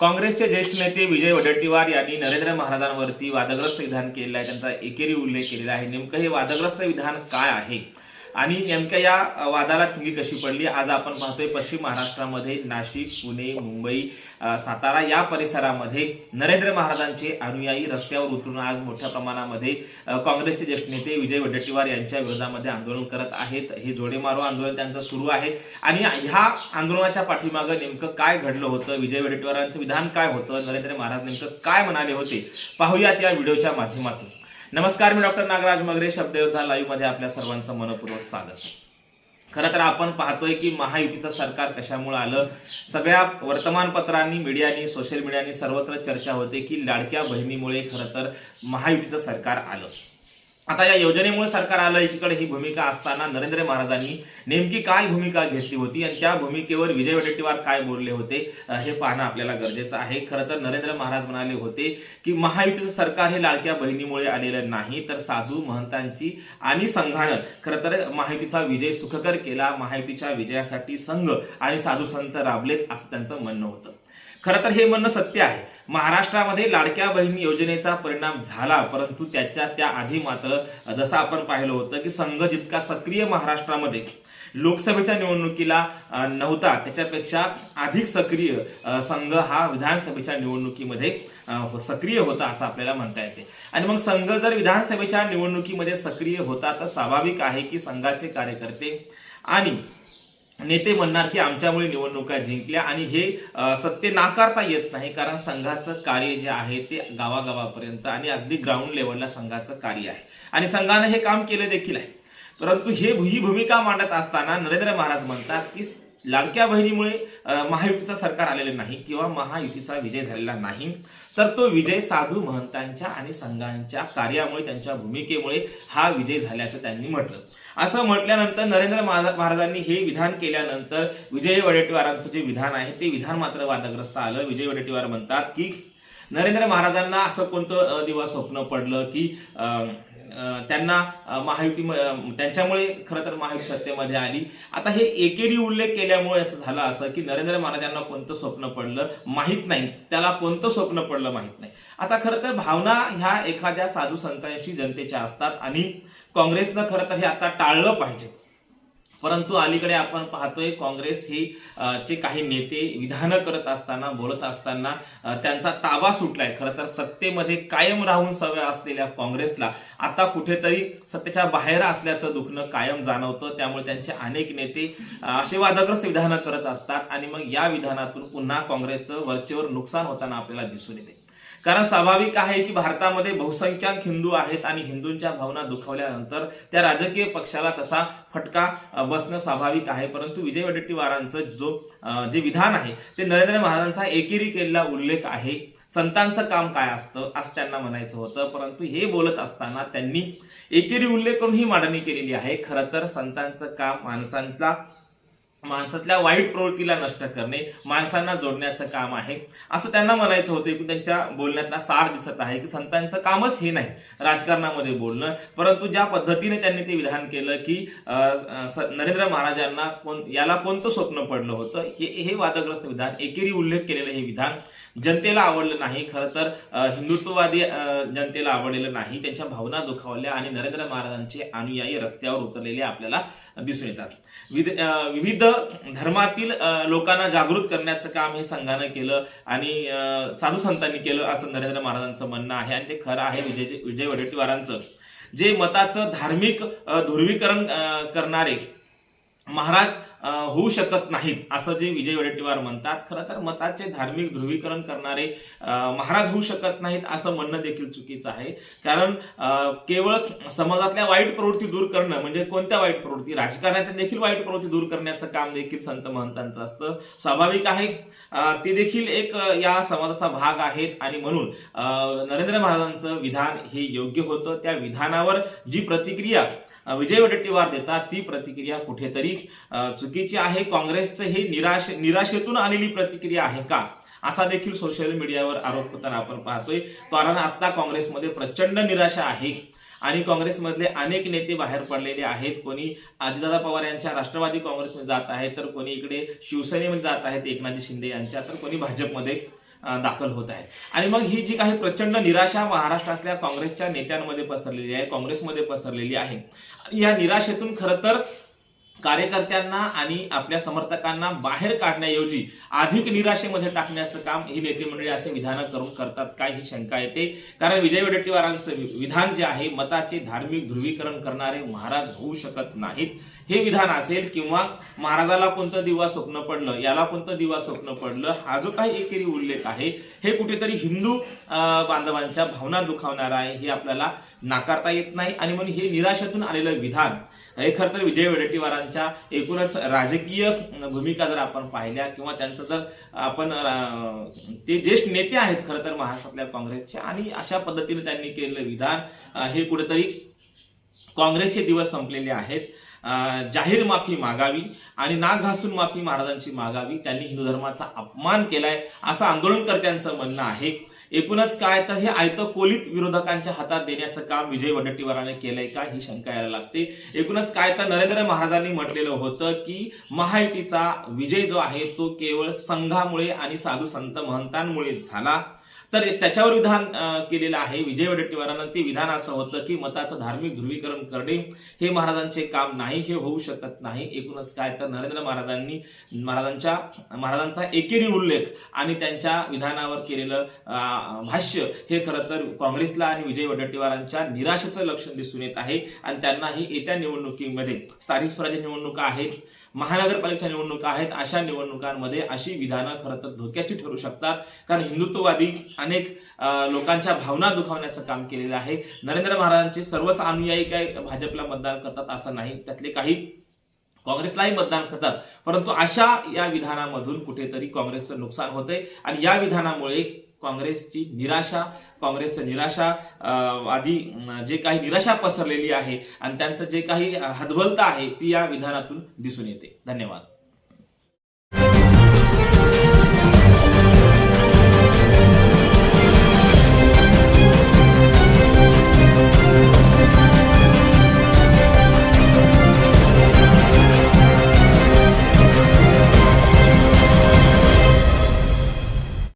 काँग्रेसचे ज्येष्ठ नेते विजय वडेट्टीवार यांनी नरेंद्र महाराजांवरती वादग्रस्त विधान केलेलं आहे. त्यांचा एकेरी उल्लेख केलेला आहे. नेमकं हे वादग्रस्त विधान काय आहे? आणि नेमक्या या वादाला थिंगी कशी पडली? आज आपण पाहतोय पश्चिम महाराष्ट्रामध्ये नाशिक पुणे मुंबई सातारा या परिसरामध्ये नरेंद्र महाराजांचे अनुयायी रस्त्यावर उतरून आज मोठ्या प्रमाणामध्ये काँग्रेसचे ज्येष्ठ नेते विजय वडेट्टीवार यांच्या विरोधामध्ये आंदोलन करत आहेत. हे जोडे मारो आंदोलन त्यांचं सुरू आहे. आणि ह्या आंदोलनाच्या पाठीमागं नेमकं काय घडलं होतं? विजय वडेट्टीवारांचं विधान काय होतं? नरेंद्र महाराज नेमकं काय म्हणाले होते? पाहूयात या व्हिडिओच्या माध्यमातून. नमस्कार मी डॉक्टर नागराज मगरे शब्दयोद्धा लाईव्हमध्ये आपल्या सर्वांचं मनपूर्वक स्वागत खरं तर आपण पाहतोय की महायुतीचं सरकार कशामुळे आलं? सगळ्या वर्तमानपत्रांनी मीडियानी सोशल मीडियानी सर्वत्र चर्चा होते की लाडक्या बहिणीमुळे खरं तर महायुतीचं सरकार आलं. आता या योजनेमुळे सरकार आलं एकीकडे ही भूमिका असताना नरेंद्र महाराजांनी नेमकी काय भूमिका घेतली होती आणि त्या भूमिकेवर विजय वडेट्टीवार काय बोलले होते हे पाहणं आपल्याला गरजेचं आहे. खरं तर नरेंद्र महाराज म्हणाले होते की महायुतीचं सरकार हे लाडक्या बहिणीमुळे आलेलं नाही तर साधू महंतांची आणि संघानं खरं तर महायुतीचा विजय सुखकर केला महायुतीच्या विजयासाठी संघ आणि साधू संत राबलेत असं त्यांचं म्हणणं होतं. खरं तर हे म्हणणं सत्य आहे. महाराष्ट्रामध्ये लाडक्या बहिणी योजनेचा परिणाम झाला परंतु त्याच्या त्या आधी मात्र जसं आपण पाहिलं होतं की संघ जितका सक्रिय महाराष्ट्रामध्ये लोकसभेच्या निवडणुकीला नव्हता त्याच्यापेक्षा अधिक सक्रिय संघ हा विधानसभेच्या निवडणुकीमध्ये सक्रिय होता असं आपल्याला म्हणता येते. आणि मग संघ जर विधानसभेच्या निवडणुकीमध्ये सक्रिय होता तर स्वाभाविक आहे की संघाचे कार्यकर्ते आणि नेते म्हणणार की आमच्यामुळे निवडणुका जिंकल्या आणि हे सत्य नाकारता येत नाही कारण संघाचं कार्य जे आहे ते गावागावापर्यंत आणि अगदी ग्राउंड लेवलला संघाचं कार्य आहे. आणि संघानं हे काम केलं देखील आहे. परंतु हे ही भूमिका मांडत असताना नरेंद्र महाराज म्हणतात की लाडक्या बहिणीमुळे महायुतीचं सरकार आलेलं नाही किंवा महायुतीचा विजय झालेला नाही. तर तो विजय साधू महंतांच्या आणि संघांच्या कार्यामुळे त्यांच्या भूमिकेमुळे हा विजय झाल्याचं त्यांनी म्हटलं. असं म्हटल्यानंतर नरेंद्र महाराजांनी हे विधान केल्यानंतर विजय वडेट्टीवारांचं जे विधान आहे ते विधान मात्र वादग्रस्त आलं. विजय वडेट्टीवार म्हणतात की नरेंद्र महाराजांना असं कोणतं दिवस दिवा स्वप्न पडलं की त्यांना महायुती त्यांच्यामुळे खरं तर महायुती सत्तेमध्ये आली. आता हे एकेरी उल्लेख केल्यामुळे असं झालं असं की नरेंद्र महाराजांना कोणतं स्वप्न पडलं माहीत नाही. त्याला कोणतं स्वप्न पडलं माहीत नाही. आता खरं तर भावना ह्या एखाद्या साधू संतांशी जनतेच्या असतात आणि काँग्रेसनं खरं तर हे आता टाळलं पाहिजे. परंतु अलीकडे आपण पाहतोय काँग्रेस ही चे काही नेते विधानं करत असताना बोलत असताना त्यांचा ताबा सुटलाय. खरं तर सत्तेमध्ये कायम राहून सवय असलेल्या काँग्रेसला आता कुठेतरी सत्तेच्या बाहेर असल्याचं दुखणं कायम जाणवतं. त्यामुळे त्यांचे अनेक नेते असे वादग्रस्त विधानं करत असतात आणि मग या विधानातून पुन्हा काँग्रेसचं वरचेवर नुकसान होताना आपल्याला दिसून येते. कारण स्वाभाविक आहे की भारतामध्ये बहुसंख्याक हिंदू आहेत आणि हिंदूंच्या भावना दुखावल्यानंतर त्या राजकीय पक्षाला तसा फटका बसणं स्वाभाविक आहे. परंतु विजय वडेट्टीवारांचं जो जे विधान आहे ते नरेंद्र महाराजांचा एकेरी केलेला उल्लेख आहे. संतांचं काम काय असतं असं त्यांना म्हणायचं होतं. परंतु हे बोलत असताना त्यांनी एकेरी उल्लेख करून ही मांडणी केलेली आहे. खरं तर संतांचं काम माणसांचा माणसातल्या वाईट प्रवृत्तीला नष्ट करणे माणसांना जोडण्याचं काम आहे. असं त्यांना म्हणायचं होतं की त्यांच्या बोलण्यातला सार दिसत आहे की संतांचं कामच हे नाही राजकारणामध्ये बोलणं. परंतु ज्या पद्धतीने त्यांनी ते विधान केलं की स- नरेंद्र महाराजांना कोण याला कोणतं स्वप्न पडलं होतं हे हे वादग्रस्त विधान एकेरी उल्लेख केलेलं हे विधान जनतेला आवडलं नाही. खरं तर हिंदुत्ववादी जनतेला आवडलेलं नाही. त्यांच्या भावना दुखावल्या आणि नरेंद्र महाराजांचे अनुयायी रस्त्यावर उतरलेले आपल्याला दिसून येतात. विविध धर्मातील लोकांना जागृत करण्याचं काम हे संघानं केलं आणि साधू संतांनी केलं असं नरेंद्र महाराजांचं म्हणणं आहे आणि ते खरं आहे विजय विजय वडेट्टीवारांचं. जे मताचं धार्मिक धुर्वीकरण ध्रुवीकरण करणारे महाराज होऊ शकत नाहीत असं जे विजय वडेट्टीवार म्हणतात. खरं तर मताचे धार्मिक ध्रुवीकरण करणारे महाराज होऊ शकत नाहीत असं म्हणणं देखील चुकीचं आहे. कारण केवळ समाजातल्या वाईट प्रवृत्ती दूर करणं म्हणजे कोणत्या वाईट प्रवृत्ती? राजकारणात देखील वाईट प्रवृत्ती दूर करण्याचं काम देखील संत महंतांचं असतं. स्वाभाविक आहे ते देखील एक या समाजाचा भाग आहेत. आणि म्हणून नरेंद्र महाराजांचं विधान हे योग्य होतं. त्या विधानावर जी प्रतिक्रिया विजय वडेट्टीवार देतात ती प्रतिक्रिया कुठेतरी चुकीची आहे काँग्रेसचं हे निराश निराशेतून आलेली प्रतिक्रिया आहे का? असा देखील सोशल मीडियावर आरोप होताना आपण पाहतोय. कारण आता काँग्रेसमध्ये प्रचंड निराशा आहे आणि काँग्रेसमधले अनेक नेते बाहेर पडलेले आहेत. कोणी अजितदादा पवार यांच्या राष्ट्रवादी काँग्रेसमध्ये जात आहे तर कोणी इकडे शिवसेनेमध्ये जात आहेत एकनाथजी शिंदे यांच्या तर कोणी भाजपमध्ये. दाखल होत आहे आणि मग ही जी काही प्रचंड निराशा महाराष्ट्रातल्या काँग्रेसच्या नेत्यांमध्ये पसरलेली आहे काँग्रेसमध्ये पसरलेली आहे. या निराशेतून खरं तर कार्यकर्त्यांना आणि आपल्या समर्थकांना बाहेर काढण्याऐवजी अधिक निराशेमध्ये टाकण्याचं काम ही नेतेमंडळी असे विधानं करून करतात. काय ही शंका येते. कारण विजय वडेट्टीवारांचं विधान जे आहे मताचे धार्मिक ध्रुवीकरण करणारे महाराज होऊ शकत नाहीत. हे विधान असेल किंवा महाराजाला कोणतं दिवा स्वप्न पडलं याला कोणतं दिवा स्वप्न पडलं हा जो काही एकेरी उल्लेख आहे हे कुठेतरी हिंदू बांधवांच्या भावना दुखावणारा आहे हे आपल्याला नाकारता येत नाही. आणि म्हणून हे निराशेतून आलेलं विधान हे खरं तर विजय वडेट्टीवारांच्या एकूणच राजकीय भूमिका जर आपण पाहिल्या किंवा त्यांचं जर आपण ते ज्येष्ठ नेते आहेत खरं तर महाराष्ट्रातल्या काँग्रेसचे आणि अशा पद्धतीने त्यांनी केलेलं विधान हे कुठेतरी काँग्रेसचे दिवस संपलेले आहेत. जाहीर माफी मागावी आणि नाक घासून माफी महाराजांची मागावी त्यांनी हिंदू धर्माचा अपमान केलाय असं आंदोलनकर्त्यांचं म्हणणं आहे. एकूणच काय तर हे आयतं विरोधकांच्या हातात देण्याचं काम विजय वडट्टीवाराने केलंय का? ही शंका यायला लागते. एकूणच काय तर नरेंद्र महाराजांनी म्हटलेलं होतं की महायुतीचा विजय जो आहे तो केवळ संघामुळे आणि साधू संत महंतांमुळे झाला. तर त्याच्यावर विधान केलेलं आहे. विजय वडेट्टीवारांना ते विधान असं होतं की मताचं धार्मिक ध्रुवीकरण करणे हे महाराजांचे काम नाही हे होऊ शकत नाही. एकूणच काय तर नरेंद्र महाराजांनी महाराजांच्या महाराजांचा एकेरी उल्लेख आणि त्यांच्या विधानावर केलेलं भाष्य हे खरं तर काँग्रेसला आणि विजय वडेट्टीवारांच्या निराशेचं लक्षण दिसून येत आहे. आणि त्यांनाही येत्या निवडणुकीमध्ये स्थानिक स्वराज्य निवडणुका आहेत. महानगरपालिकेच्या निवडणुका आहेत अशा निवडणुकांमध्ये अशी विधानं खरं तर धोक्याची ठरू शकतात. कारण हिंदुत्ववादी अनेक लोकांच्या भावना दुखावण्याचं काम केलेलं आहे. नरेंद्र महाराजांचे सर्वच अनुयायी काय भाजपला मतदान करतात असं नाही. त्यातले काही काँग्रेसलाही मतदान करतात. परंतु अशा या विधानामधून कुठेतरी काँग्रेसचं नुकसान होतंय. आणि या विधानामुळे काँग्रेसची निराशा काँग्रेसचं निराशा अं, जे काही निराशा पसरलेली आहे आणि त्यांचं जे काही हदबलता आहे ती या विधानातून दिसून येते. धन्यवाद.